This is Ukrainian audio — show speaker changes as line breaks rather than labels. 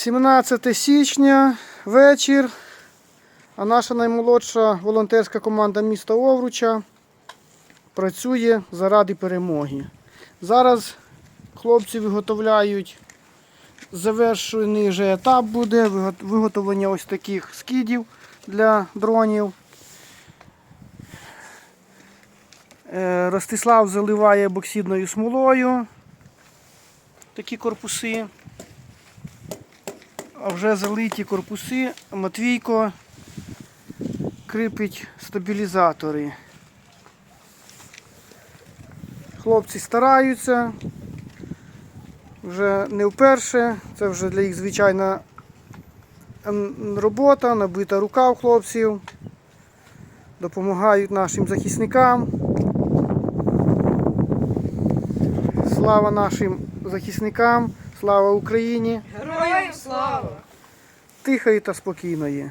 17 січня, вечір. А наша наймолодша волонтерська команда міста Овруча працює заради перемоги. Зараз хлопці виготовляють завершений вже етап буде виготовлення ось таких скидів для дронів. Е, Ростислав заливає боксидною смолою такі корпуси. А вже залиті корпуси Матвійко кріпить стабілізатори. Хлопці стараються. Вже не вперше. Це вже для їх звичайна робота, набита рука у хлопців. Допомагають нашим захисникам. Слава нашим захисникам, слава Україні!
Героям слава!
Тихої та спокійної.